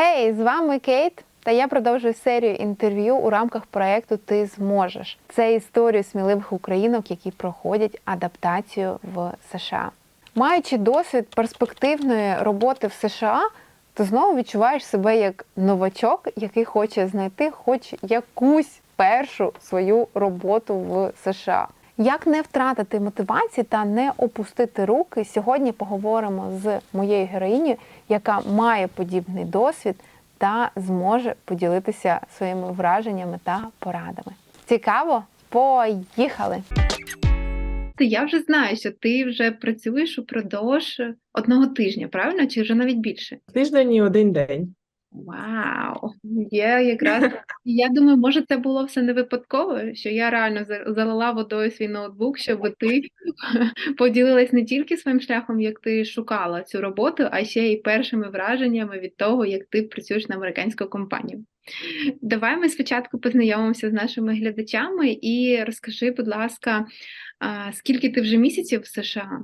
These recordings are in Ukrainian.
Гей, з вами Кейт, та я продовжую серію інтерв'ю у рамках проєкту Ти зможеш. Це історію сміливих українок, які проходять адаптацію в США. Маючи досвід перспективної роботи в США, ти знову відчуваєш себе як новачок, який хоче знайти хоч якусь першу свою роботу в США. Як не втратити мотивації та не опустити руки, сьогодні поговоримо з моєю героїнею, яка має подібний досвід та зможе поділитися своїми враженнями та порадами. Цікаво? Поїхали! Я вже знаю, що ти вже працюєш упродовж одного тижня, правильно? Чи вже навіть більше? Тиждень і один день. Вау! Я якраз я думаю, може, це було все не випадково, що я реально за- залила водою свій ноутбук, щоб ти поділилась не тільки своїм шляхом, як ти шукала цю роботу, а ще й першими враженнями від того, як ти працюєш на американську компанію. Давай ми спочатку познайомимося з нашими глядачами і розкажи, будь ласка, скільки ти вже місяців в США,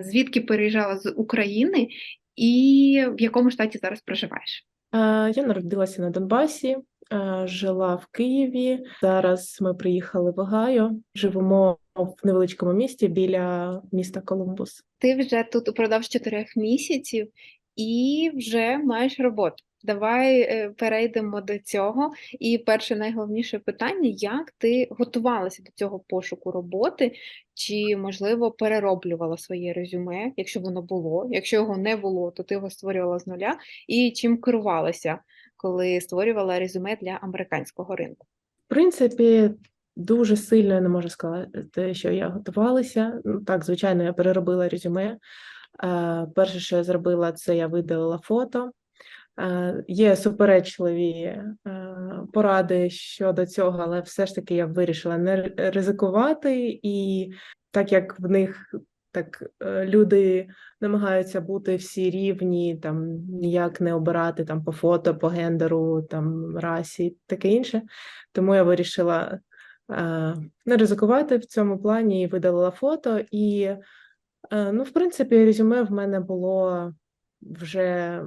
звідки переїжджала з України, і в якому штаті зараз проживаєш? Е, Я народилася на Донбасі, е, жила в Києві. Зараз ми приїхали в Огайо. Живемо в невеличкому місті біля міста Колумбус. Ти вже тут упродовж чотирьох місяців і вже маєш роботу. Давай е, перейдемо до цього. І перше найголовніше питання: як ти готувалася до цього пошуку роботи, чи, можливо, перероблювала своє резюме, якщо воно було. Якщо його не було, то ти його створювала з нуля, і чим керувалася, коли створювала резюме для американського ринку? В принципі, дуже сильно я не можу сказати, що я готувалася. Ну, так, звичайно, я переробила резюме. Е, Перше, що я зробила, це я видалила фото. Е, Є суперечливі е, поради щодо цього, але все ж таки я вирішила не ризикувати, і так як в них так е, люди намагаються бути всі рівні, там ніяк не обирати там по фото, по гендеру, там расі, таке інше. Тому я вирішила не ризикувати в цьому плані і видалила фото. І, ну, в принципі, резюме в мене було вже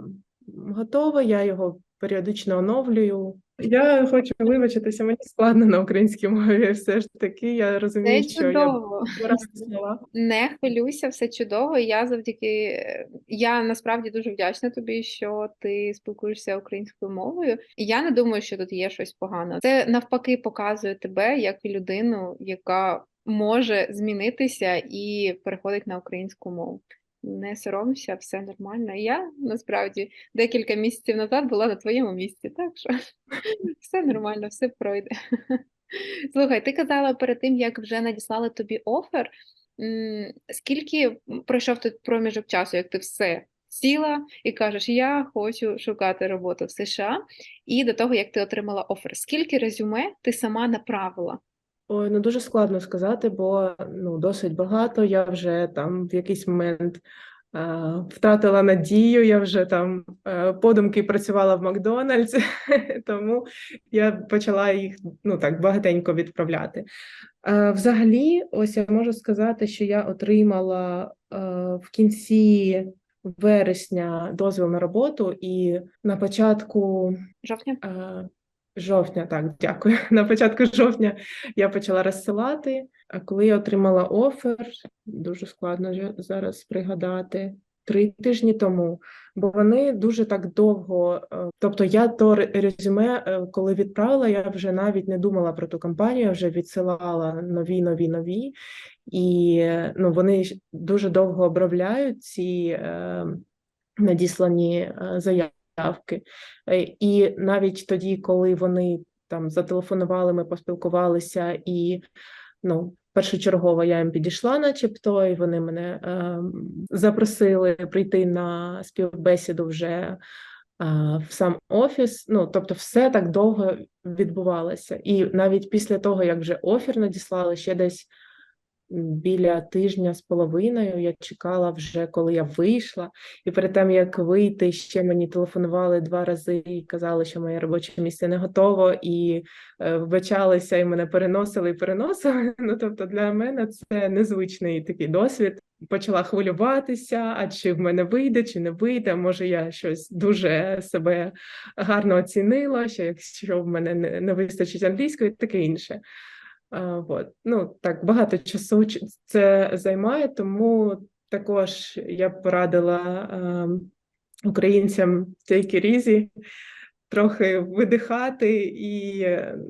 готове, я його періодично оновлюю. Я хочу вибачитися, мені складно на українській мові. Все ж таки, я розумію, Це що я чудово. слова. Не хвилюйся, все чудово. Я завдяки я насправді дуже вдячна тобі, що ти спілкуєшся українською мовою. І я не думаю, що тут є щось погане. Це навпаки показує тебе як людину, яка може змінитися і переходить на українську мову. Не соромся, все нормально. Я насправді декілька місяців назад була на твоєму місці, так що все нормально, все пройде. Слухай, ти казала перед тим, як вже надіслали тобі офер, скільки пройшов тут проміжок часу, як ти все сіла і кажеш, я хочу шукати роботу в США, і до того, як ти отримала офер, скільки резюме ти сама направила? Ой, ну дуже складно сказати, бо ну досить багато. Я вже там в якийсь момент е, втратила надію. Я вже там е, подумки працювала в Макдональдс, тому я почала їх ну так багатенько відправляти. Е, взагалі, ось я можу сказати, що я отримала е, в кінці вересня дозвіл на роботу, і на початку Жовтня? Е, Жовтня, так, дякую. На початку жовтня я почала розсилати. А коли я отримала офер, дуже складно зараз пригадати, три тижні тому, бо вони дуже так довго. е, Тобто, я то резюме, е, коли відправила, я вже навіть не думала про ту компанію, я вже відсилала нові, нові, нові. І е, ну, вони дуже довго обробляють ці е, надіслані е, заявки. Е, І навіть тоді, коли вони там зателефонували, ми поспілкувалися, і ну, першочергово я їм підійшла, начебто, і вони мене е, запросили прийти на співбесіду вже е, в сам офіс. Ну, тобто, все так довго відбувалося. І навіть після того, як вже офір надіслали, ще десь біля тижня з половиною. Я чекала вже, коли я вийшла, і перед тим як вийти, ще мені телефонували два рази і казали, що моє робоче місце не готово, і е, вбачалися, і мене переносили і переносили. Ну тобто для мене це незвичний такий досвід. Почала хвилюватися, а чи в мене вийде, чи не вийде. Може, я щось дуже себе гарно оцінила, що якщо в мене не, не вистачить англійської, таке інше. А, от. Ну, так, багато часу це займає, тому також я б порадила ем, українцям take it кризі трохи видихати і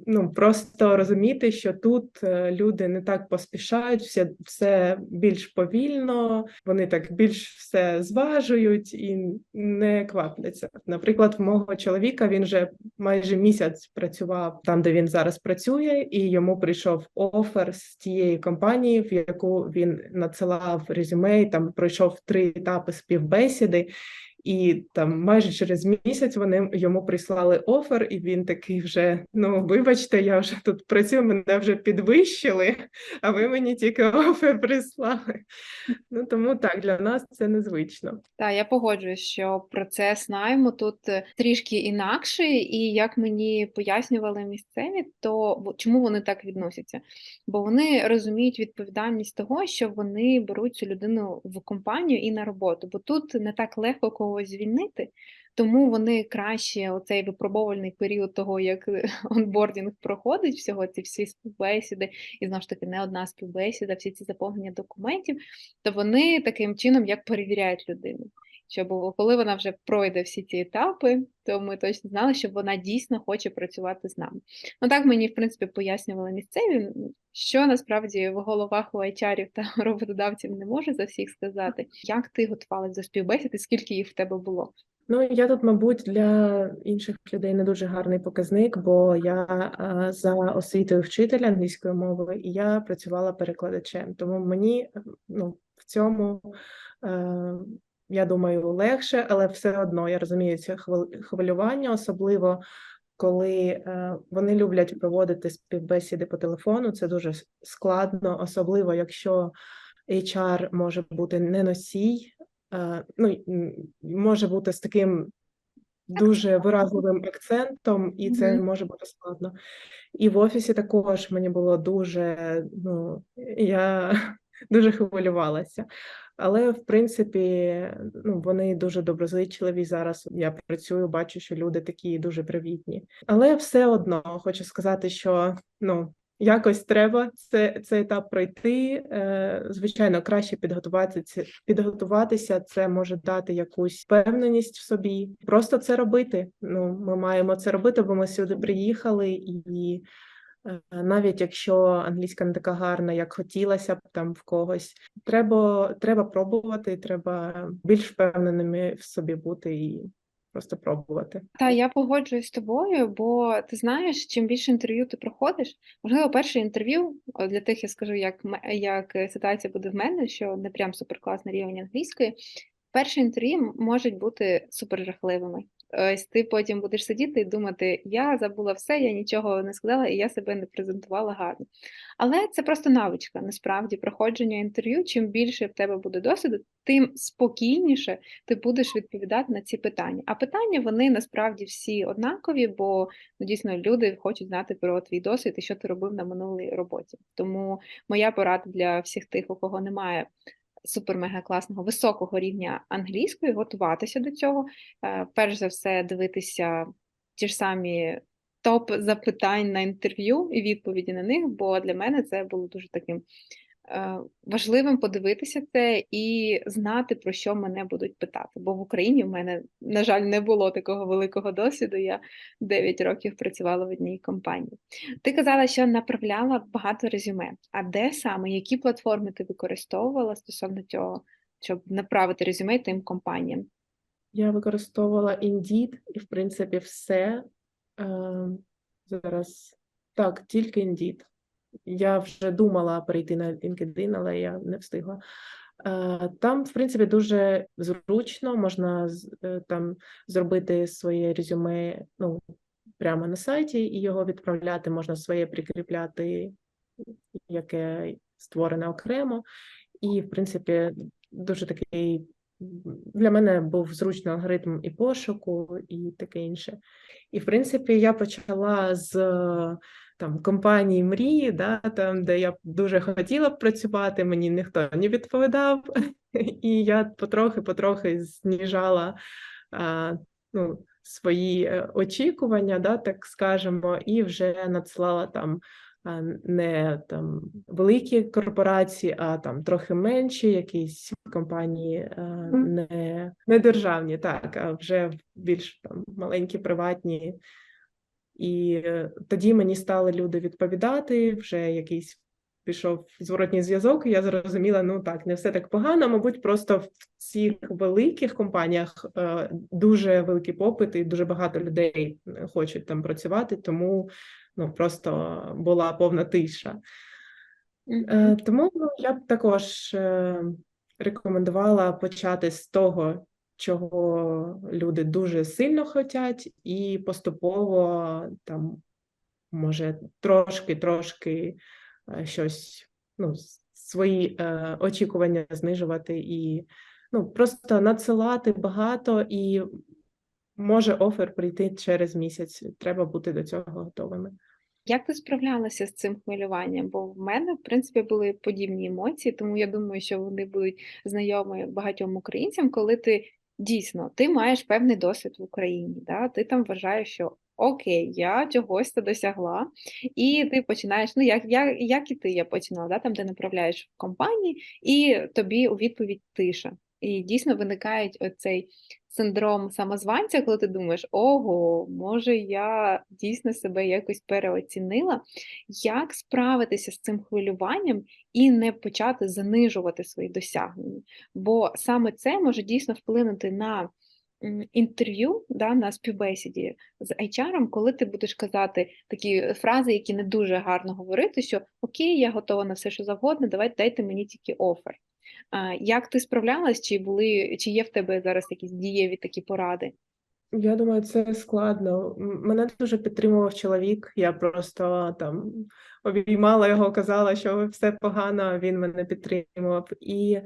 ну, просто розуміти, що тут е, люди не так поспішають, все, все більш повільно, вони так більш все зважують і не квапляться. Наприклад, в мого чоловіка він вже майже місяць працював там, де він зараз працює, і йому прийшов офер з тієї компанії, в яку він надсилав резюме, і там пройшов три етапи співбесіди. І там майже через місяць вони йому прислали офер, і він такий вже: ну вибачте, я вже тут працюю, мене вже підвищили, а ви мені тільки офер прислали. Ну тому так для нас це незвично. Так, я погоджуюсь, що процес найму тут е, трішки інакший, і як мені пояснювали місцеві, то чому вони так відносяться? Бо вони розуміють відповідальність того, що вони беруть цю людину в компанію і на роботу, бо тут не так легко когось звільнити. Тому вони краще оцей випробовальний період того, як е, онбордінг проходить, всього ці всі співбесіди, і знову ж таки не одна співбесіда, всі ці заповнення документів, то вони таким чином як перевіряють людину. Щоб коли вона вже пройде всі ці етапи, то ми точно знали, що вона дійсно хоче працювати з нами. Ну так мені, в принципі, пояснювали місцеві, що насправді в головах у HR та роботодавців не можу за всіх сказати. Як ти готувалась до співбесід і скільки їх в тебе було? Ну, я тут, мабуть, для інших людей не дуже гарний показник, бо я за освітою вчителя англійської мови і я працювала перекладачем. Тому мені ну, в цьому, е, я думаю, легше, але все одно я розумію це хвил- хвилювання, особливо коли е, вони люблять проводити співбесіди по телефону. Це дуже складно, особливо якщо HR може бути не носій, е, ну, може бути з таким дуже виразливим акцентом, і це Мгм. може бути складно. І в офісі також мені було дуже, ну, я дуже хвилювалася. Але, в принципі, ну, вони дуже доброзичливі. Зараз я працюю, бачу, що люди такі дуже привітні. Але все одно хочу сказати, що ну, якось треба це, цей етап пройти. Е, Звичайно, краще підготуватися, підготуватися. Це може дати якусь впевненість в собі. Просто це робити. Ну, ми маємо це робити, бо ми сюди приїхали і. Е, Навіть якщо англійська не така гарна, як хотілося б там в когось, треба, треба пробувати, треба більш впевненими в собі бути і просто пробувати. Та я погоджуюсь з тобою, бо ти знаєш, чим більше інтерв'ю ти проходиш, можливо, перше інтерв'ю для тих, я скажу, як як е, ситуація буде в мене, що не прям суперкласний рівень англійської. Перші інтерв'ю можуть бути супер жахливими. Ось ти потім будеш сидіти і думати, я забула все, я нічого не сказала, і я себе не презентувала гарно. Але це просто навичка, насправді, проходження інтерв'ю. Чим більше в тебе буде досвіду, тим спокійніше ти будеш відповідати на ці питання. А питання вони насправді всі однакові, бо ну, дійсно люди хочуть знати про твій досвід і що ти робив на минулій роботі. Тому моя порада для всіх тих, у кого немає супер-мега класного високого рівня англійської, готуватися до цього. Е, Перш за все, дивитися ті ж самі топ запитань на інтерв'ю і відповіді на них, бо для мене це було дуже таким важливим подивитися це і знати, про що мене будуть питати. Бо в Україні в мене, на жаль, не було такого великого досвіду. Я 9 років працювала в одній компанії. Ти казала, що направляла багато резюме. А де саме, які платформи ти використовувала стосовно цього, щоб направити резюме тим компаніям? Я використовувала Indeed і, в принципі, все. Е, зараз так, тільки Indeed. Я вже думала перейти на LinkedIn, але я не встигла. Е, Там, в принципі, дуже зручно, можна е, там зробити своє резюме ну, прямо на сайті і його відправляти, можна своє прикріпляти, яке створене окремо, і, в принципі, дуже такий для мене був зручний алгоритм і пошуку, і таке інше. І, в принципі, я почала з там компанії мрії, да, там, де я дуже хотіла б працювати, мені ніхто не відповідав, і я потрохи-потрохи зніжала а, ну, свої е, очікування, да, так скажемо, і вже надсилала там не там великі корпорації, а там трохи менші, якісь компанії е, не, не державні, так, а вже більш там маленькі, приватні. І е, тоді мені стали люди відповідати, вже якийсь пішов зворотній зв'язок, і я зрозуміла, ну так, не все так погано. Мабуть, просто в цих великих компаніях е, дуже великий попит і дуже багато людей е, хочуть там працювати, тому ну просто була повна тиша. Е, Тому ну, я б також рекомендувала почати з того, чого люди дуже сильно хочуть, і поступово там може трошки-трошки е, щось, ну, свої е, очікування знижувати і ну, просто надсилати багато, і може офер прийти через місяць. Треба бути до цього готовими. Як ти справлялася з цим хвилюванням? Бо в мене, в принципі, були подібні емоції, тому я думаю, що вони будуть знайомі багатьом українцям, коли ти дійсно ти маєш певний досвід в Україні, да? ти там вважаєш, що окей, я чогось досягла, і ти починаєш, ну як, як, як і ти я починала, да? там де направляєш в компанії, і тобі у відповідь тиша. І дійсно виникає оцей синдром самозванця, коли ти думаєш, ого, може, я дійсно себе якось переоцінила. Як справитися з цим хвилюванням і не почати занижувати свої досягнення? Бо саме це може дійсно вплинути на інтерв'ю, да, на співбесіді з HR, коли ти будеш казати такі фрази, які не дуже гарно говорити, що окей, я готова на все, що завгодно, давайте дайте мені тільки офер. Як ти справлялась, чи були, чи є в тебе зараз якісь дієві такі поради? Я думаю, це складно. Мене дуже підтримував чоловік. Я просто там обіймала його, казала, що все погано. Він мене підтримував. І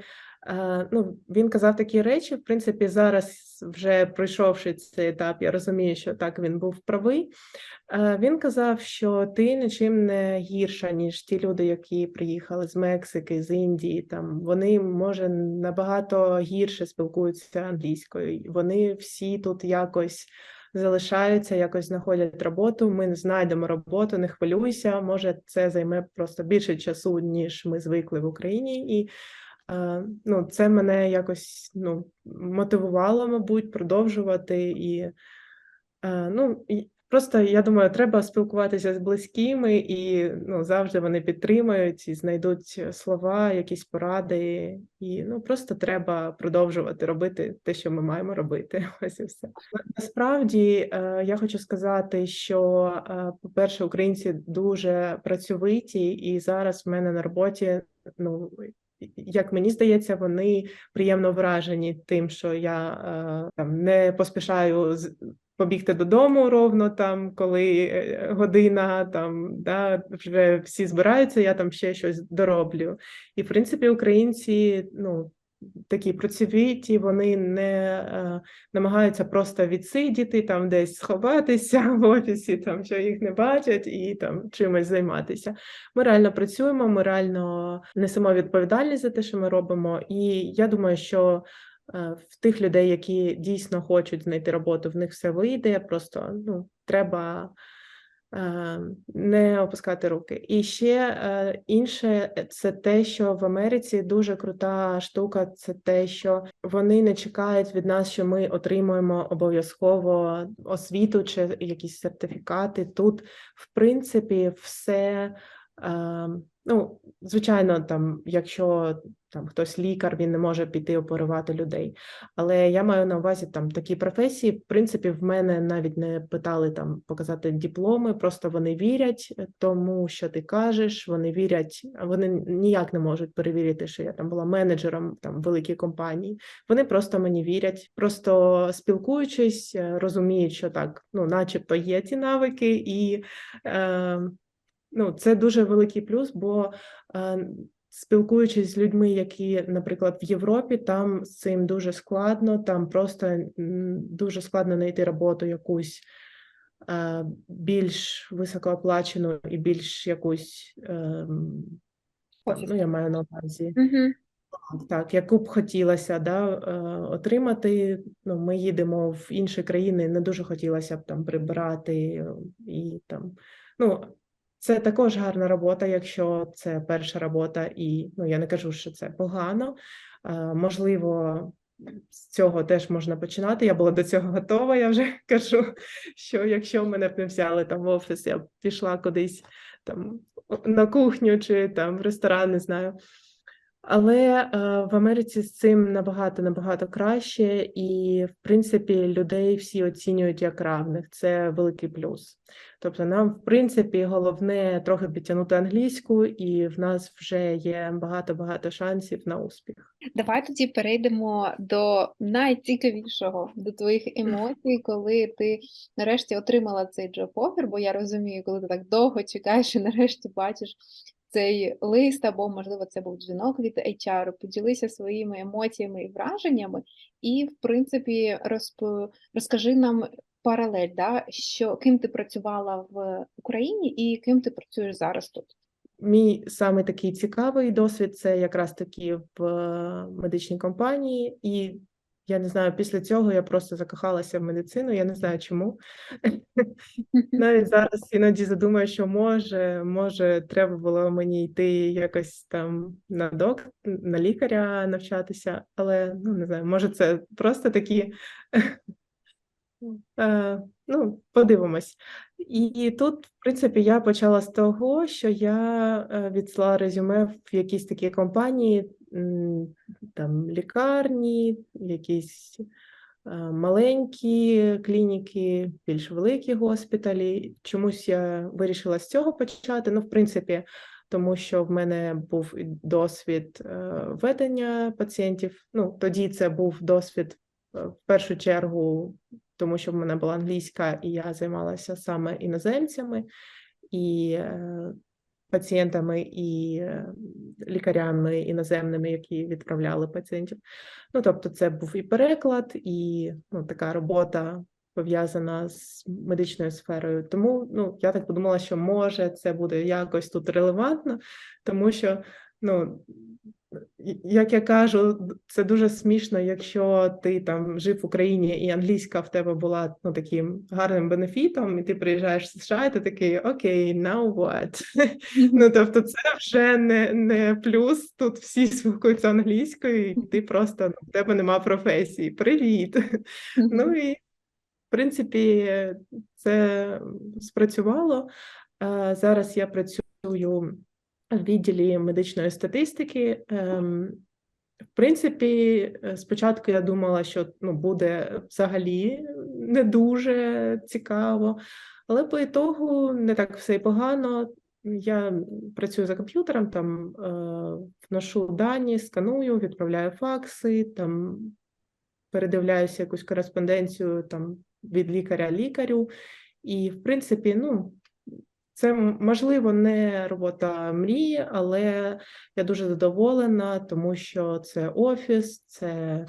ну, він казав такі речі. В принципі, зараз, вже пройшовши цей етап, я розумію, що так він був правий. Е, Він казав, що ти нічим не гірша, ніж ті люди, які приїхали з Мексики, з Індії. Там вони може набагато гірше спілкуються англійською. Вони всі тут якось залишаються, якось знаходять роботу. Ми знайдемо роботу, не хвилюйся. Може, це займе просто більше часу, ніж ми звикли в Україні. І е, ну, це мене якось ну, мотивувало, мабуть, продовжувати і. Е, Ну, просто я думаю, треба спілкуватися з близькими, і ну, завжди вони підтримують і знайдуть слова, якісь поради. І ну, просто треба продовжувати робити те, що ми маємо робити. Ось і все. Насправді е, я хочу сказати, що, е, по-перше, українці дуже працьовиті, і зараз в мене на роботі, ну. Як мені здається, вони приємно вражені тим, що я е, там не поспішаю побігти додому ровно там, коли е, година там да, вже всі збираються, я там ще щось дороблю. І в принципі, українці ну такі працьовиті, вони не е, намагаються просто відсидіти, там десь сховатися в офісі, там що їх не бачать, і там чимось займатися. Ми реально працюємо, ми реально несемо відповідальність за те, що ми робимо. І я думаю, що е, в тих людей, які дійсно хочуть знайти роботу, в них все вийде. Просто ну, треба не опускати руки. І ще е, інше е, це те, що в Америці дуже крута штука, це те, що вони не чекають від нас, що ми отримуємо обов'язково освіту чи якісь сертифікати. Тут, в принципі, все. Е, Ну, звичайно, там, якщо там хтось лікар, він не може піти оперувати людей. Але я маю на увазі там такі професії. В принципі, в мене навіть не питали там показати дипломи, просто вони вірять тому, що ти кажеш. Вони вірять, вони ніяк не можуть перевірити, що я там була менеджером там великій компанії. Вони просто мені вірять, просто спілкуючись, розуміють, що так, ну, начебто є ті навики, і е, ну, це дуже великий плюс, бо е, спілкуючись з людьми, які, наприклад, в Європі, там з цим дуже складно, там просто дуже складно знайти роботу якусь е, більш високооплачену і більш якусь, ем, ну, я маю на увазі. Угу. Так, яку б хотілося да, е, отримати. Ну, ми їдемо в інші країни, не дуже хотілося б там прибирати і там. Ну, це також гарна робота, якщо це перша робота, і ну, я не кажу, що це погано. Е, Можливо, з цього теж можна починати. Я була до цього готова. Я вже кажу, що якщо мене б не взяли там в офіс, я б пішла кудись там на кухню чи там в ресторан, не знаю. Але е, в Америці з цим набагато набагато краще, і в принципі людей всі оцінюють як равних. Це великий плюс. Тобто, нам, в принципі, головне трохи підтягнути англійську, і в нас вже є багато-багато шансів на успіх. Давай тоді перейдемо до найцікавішого, до твоїх емоцій, коли ти нарешті отримала цей джоб офер, бо я розумію, коли ти так довго чекаєш і нарешті бачиш цей лист, або, можливо, це був дзвінок від HR, поділися своїми емоціями і враженнями, і, в принципі, розп... розкажи нам паралель, да, що ким ти працювала в Україні і ким ти працюєш зараз тут. Мій саме такий цікавий досвід це якраз таки в е, медичній компанії, і я не знаю, після цього я просто закохалася в медицину. Я не знаю чому. Навіть зараз іноді задумаю, що може, може, треба було мені йти якось там на док, на лікаря навчатися, але ну не знаю, може, це просто такі. Ну, подивимось. І тут, в принципі, я почала з того, що я е, відслала резюме в якісь такі компанії, там лікарні, якісь маленькі клініки, більш великі госпіталі. Чомусь я вирішила з цього почати. Ну, в принципі, тому що в мене був досвід е, ведення пацієнтів. Ну, тоді це був досвід е, в першу чергу, тому що в мене була англійська, і я займалася саме іноземцями і е, пацієнтами, і е, лікарями іноземними, які відправляли пацієнтів. Ну, тобто, це був і переклад, і ну, така робота пов'язана з медичною сферою. Тому ну, я так подумала, що може це буде якось тут релевантно, тому що ну. Як я кажу, це дуже смішно, якщо ти там жив в Україні і англійська в тебе була ну таким гарним бенефітом, і ти приїжджаєш в США, і ти такий окей, now what? Ну тобто, це вже не, не плюс. Тут всі спілкуються англійською, і ти просто ну, в тебе нема професії. Привіт. Ну і в принципі, це спрацювало. Е, Зараз я працюю в відділі медичної статистики. Ем, В принципі, е, спочатку я думала, що ну, буде взагалі не дуже цікаво, але по ітогу не так все і погано. Я працюю за комп'ютером, там е, вношу дані, сканую, відправляю факси, там передивляюся якусь кореспонденцію там від лікаря лікарю. І, в принципі, ну, це можливо не робота мрії, але я дуже задоволена, тому що це офіс, це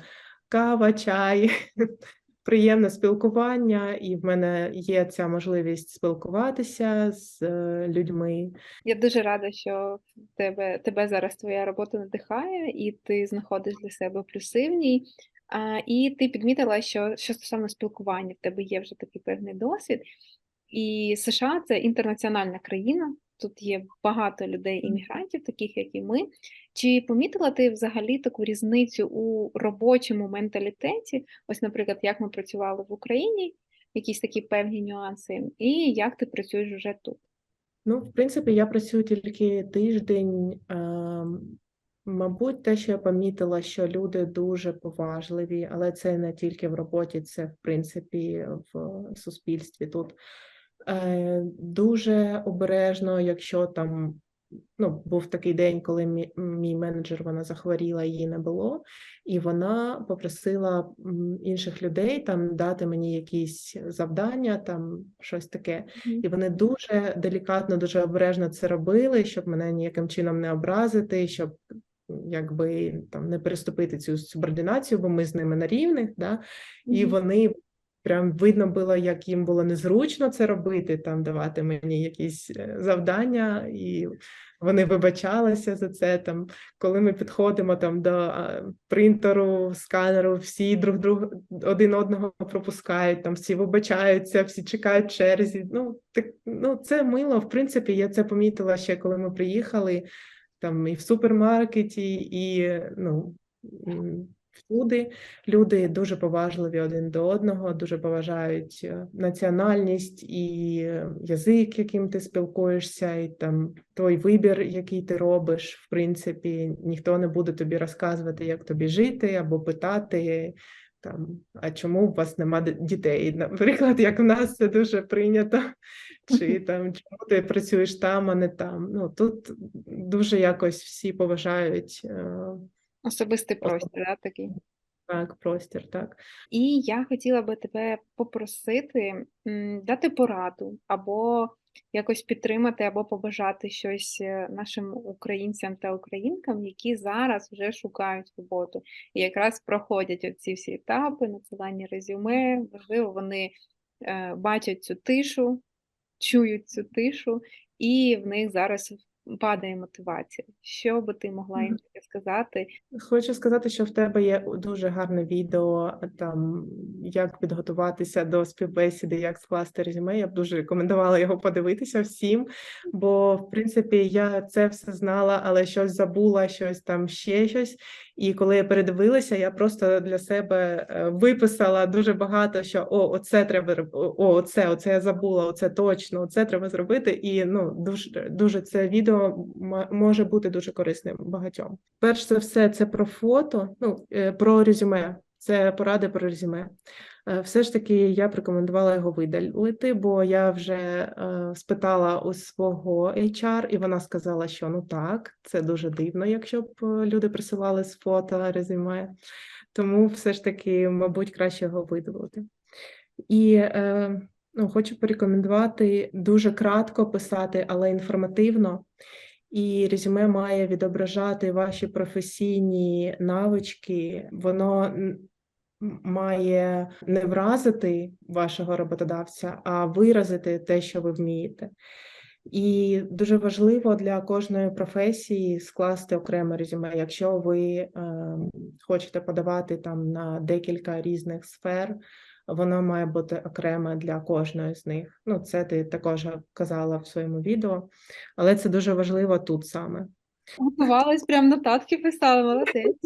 кава, чай, приємне спілкування, і в мене є ця можливість спілкуватися з е, людьми. Я дуже рада, що тебе, тебе зараз твоя робота надихає, і ти знаходиш для себе плюси в ній. А, і ти підмітила, що, що стосовно спілкування, в тебе є вже такий певний досвід. І США це інтернаціональна країна. Тут є багато людей, іммігрантів, таких як і ми. Чи помітила ти взагалі таку різницю у робочому менталітеті? Ось, наприклад, як ми працювали в Україні, якісь такі певні нюанси, і як ти працюєш вже тут? Ну, в принципі, я працюю тільки тиждень. Ем, Мабуть, те, що я помітила, що люди дуже поважливі, але це не тільки в роботі, це в принципі в суспільстві тут. Е, Дуже обережно, якщо там ну, був такий день, коли мій, мій менеджер вона захворіла, її не було, і вона попросила інших людей там дати мені якісь завдання, там щось таке. І вони дуже делікатно, дуже обережно це робили, щоб мене ніяким чином не образити, щоб якби там не переступити цю субординацію, бо ми з ними на рівних, да? і вони прям видно було, як їм було незручно це робити, там давати мені якісь е, завдання, і вони вибачалися за це. Там, коли ми підходимо там до принтеру, сканеру, всі друг друга один одного пропускають, там всі вибачаються, всі чекають черзі. Ну, так, ну це мило. В принципі, я це помітила ще, коли ми приїхали там і в супермаркеті, і ну. Всюди люди дуже поважливі один до одного, дуже поважають е, національність і е, язик, яким ти спілкуєшся, і там той вибір, який ти робиш. В принципі, ніхто не буде тобі розказувати, як тобі жити, або питати там, а чому у вас нема дітей? Наприклад, як в нас це дуже прийнято, чи там чому ти працюєш там, а не там. Ну тут дуже якось всі поважають е, Особистий простір, да, такий. так, простір, так. І я хотіла би тебе попросити дати пораду або якось підтримати, або побажати щось е, нашим українцям та українкам, які зараз вже шукають роботу і якраз проходять оці всі етапи, надсилання резюме. Можливо, вони е, бачать цю тишу, чують цю тишу, і в них зараз падає мотивація. Що би ти могла їм таке сказати? Хочу сказати, що в тебе є дуже гарне відео там, як підготуватися до співбесіди, як скласти резюме. Я б дуже рекомендувала його подивитися всім, бо в принципі я це все знала, але щось забула, щось там ще щось. І коли я передивилася, я просто для себе е, виписала дуже багато, що о, оце треба о, оце, оце я забула, оце точно, оце треба зробити. І ну дуже дуже це відео може бути дуже корисним багатьом. Перш за все, це про фото, ну е, про резюме. Це поради про резюме. Е, Все ж таки, я б рекомендувала його видалити, бо я вже е, спитала у свого HR, і вона сказала, що ну так, це дуже дивно, якщо б е, люди присилали з фото резюме. Тому все ж таки, мабуть, краще його видалити. І ну, хочу порекомендувати дуже кратко писати, але інформативно. І резюме має відображати ваші професійні навички. Воно має не вразити вашого роботодавця, а виразити те, що ви вмієте. І дуже важливо для кожної професії скласти окреме резюме. Якщо ви е, хочете подавати там на декілька різних сфер, воно має бути окреме для кожної з них. Ну, це ти також казала в своєму відео, але це дуже важливо тут саме. Готувалась, прям нотатки писала, молодець.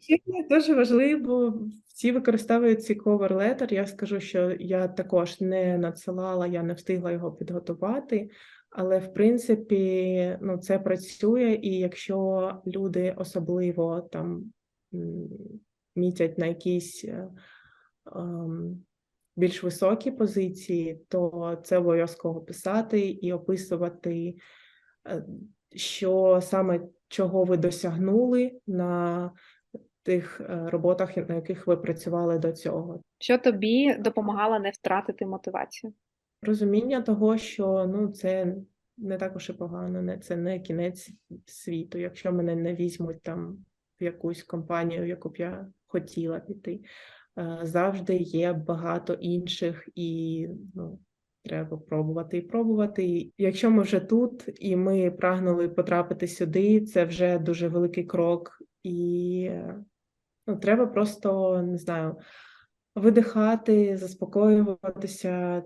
Ще дуже важливо, всі використовують ці cover letter. Я скажу, що я також не надсилала, я не встигла його підготувати. Але в принципі, ну це працює, і якщо люди особливо там мітять на якісь е, ем, більш високі позиції, то це обов'язково писати і описувати, е, що саме чого ви досягнули на тих е, роботах, на яких ви працювали до цього. Що тобі допомагало не втратити мотивацію? Розуміння того, що ну це не так уж і погано, не це не кінець світу. Якщо мене не візьмуть там в якусь компанію, в яку б я хотіла піти, Е, завжди є багато інших, і ну, треба пробувати і пробувати. І Якщо ми вже тут і ми прагнули потрапити сюди, це вже дуже великий крок, і ну, треба просто не знаю. Видихати, заспокоюватися,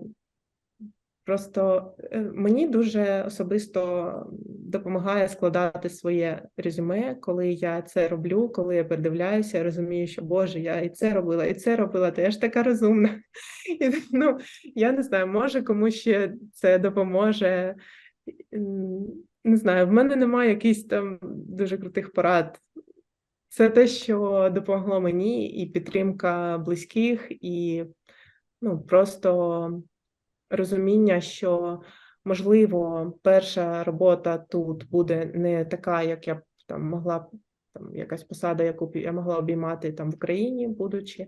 Просто е, мені дуже особисто допомагає складати своє резюме, коли я це роблю, коли я передивляюся, я розумію, що Боже, я і це робила, і це робила, я ж така розумна. І, ну, я не знаю, може комусь ще це допоможе. Не знаю, в мене немає якихось там дуже крутих порад. Це те, що допомогло мені, і підтримка близьких, і ну, просто розуміння, що Можливо, перша робота тут буде не така, як я б там могла там якась посада, яку я могла обіймати там в Україні, будучи,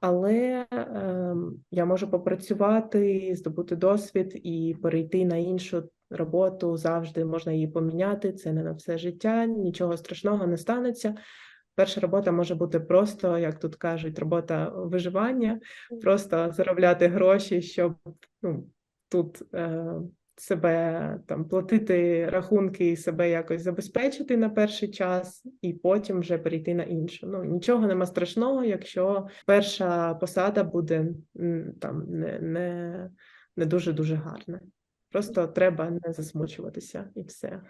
але ем, я можу попрацювати, здобути досвід і перейти на іншу роботу. Завжди можна її поміняти. Це не на все життя, нічого страшного не станеться. Перша робота може бути просто, як тут кажуть, робота виживання, просто заробляти гроші, щоб ну, тут е, себе там платити рахунки і себе якось забезпечити на перший час, і потім вже перейти на іншу. Ну нічого нема страшного, якщо перша посада буде там не, не, не дуже дуже гарна. Просто треба не засмучуватися і все.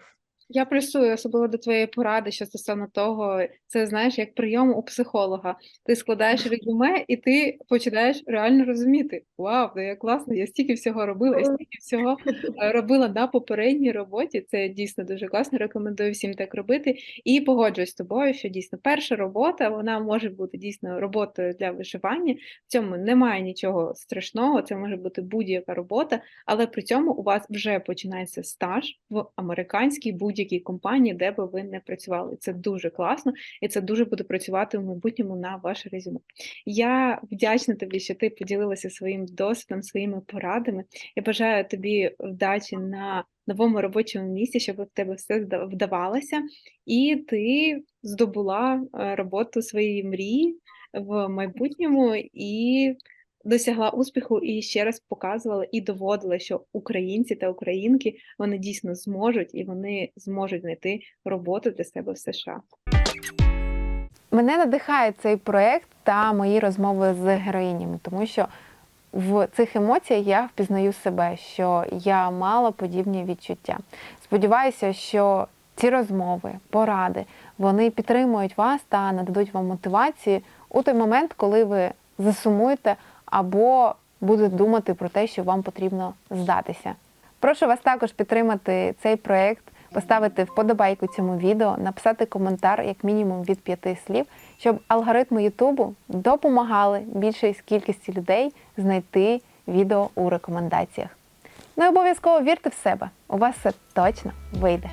Я плюсую особливо до твоєї поради, що стосовно того, це знаєш, як прийом у психолога. Ти складаєш резюме, і ти починаєш реально розуміти: Вау, да я класно, я стільки всього робила, я стільки всього е, робила на попередній роботі. Це дійсно дуже класно. Рекомендую всім так робити. І погоджуюсь з тобою, що дійсно перша робота вона може бути дійсно роботою для виживання. В цьому немає нічого страшного. Це може бути будь-яка робота, але при цьому у вас вже починається стаж в американській будь-якій компанії, де би ви не працювали. Це дуже класно, і це дуже буде працювати в майбутньому на ваше резюме. Я вдячна тобі, що ти поділилася своїм досвідом, своїми порадами. Я бажаю тобі вдачі на новому робочому місці, щоб в тебе все вдавалося, і ти здобула е, роботу своєї мрії в майбутньому і досягла успіху і ще раз показувала і доводила, що українці та українки вони дійсно зможуть і вони зможуть знайти роботу для себе в США. Мене надихає цей проект та мої розмови з героїнями, тому що в цих емоціях я впізнаю себе, що я мала подібні відчуття. Сподіваюся, що ці розмови, поради вони підтримують вас та нададуть вам мотивації у той момент, коли ви засумуєте або будете думати про те, що вам потрібно здатися. Прошу вас також підтримати цей проект, поставити вподобайку цьому відео, написати коментар як мінімум від п'яти слів, щоб алгоритми Ютубу допомагали більшій кількості людей знайти відео у рекомендаціях. Ну і обов'язково вірте в себе, у вас все точно вийде.